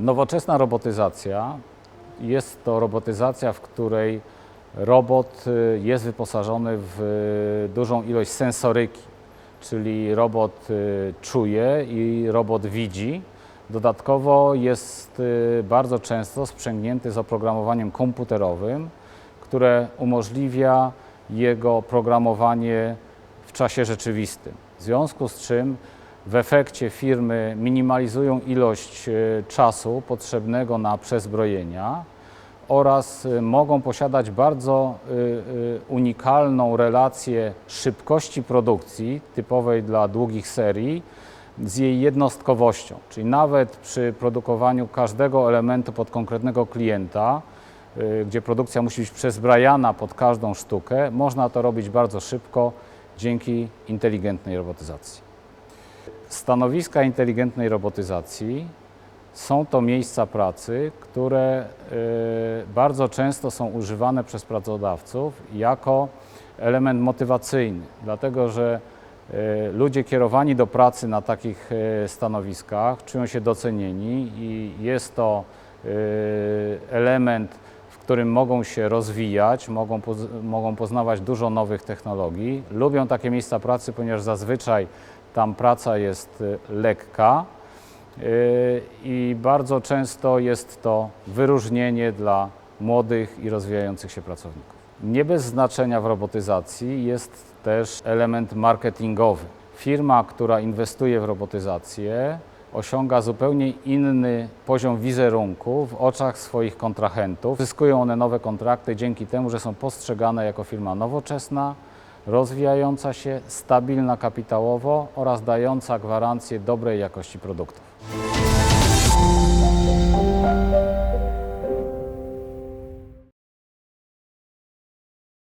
Nowoczesna robotyzacja jest to robotyzacja, w której robot y, jest wyposażony w y, dużą ilość sensoryki, czyli robot y, czuje i robot widzi. Dodatkowo jest bardzo często sprzęgnięty z oprogramowaniem komputerowym, które umożliwia jego programowanie w czasie rzeczywistym. W związku z czym w efekcie firmy minimalizują ilość e, czasu potrzebnego na przezbrojenia oraz e, mogą posiadać bardzo e, unikalną relację szybkości produkcji typowej dla długich serii z jej jednostkowością. Czyli nawet przy produkowaniu każdego elementu pod konkretnego klienta, gdzie produkcja musi być przezbrajana pod każdą sztukę, można to robić bardzo szybko dzięki inteligentnej robotyzacji. Stanowiska inteligentnej robotyzacji są to miejsca pracy, które y, bardzo często są używane przez pracodawców jako element motywacyjny, dlatego że y, ludzie kierowani do pracy na takich y, stanowiskach czują się docenieni i jest to element, w którym mogą się rozwijać, mogą, mogą poznawać dużo nowych technologii. Lubią takie miejsca pracy, ponieważ zazwyczaj tam praca jest y, lekka y, i bardzo często jest to wyróżnienie dla młodych i rozwijających się pracowników. Nie bez znaczenia w robotyzacji jest też element marketingowy. Firma, która inwestuje w robotyzację, osiąga zupełnie inny poziom wizerunku w oczach swoich kontrahentów. Zyskują one nowe kontrakty dzięki temu, że są postrzegane jako firma nowoczesna, rozwijająca się, stabilna kapitałowo oraz dająca gwarancję dobrej jakości produktów.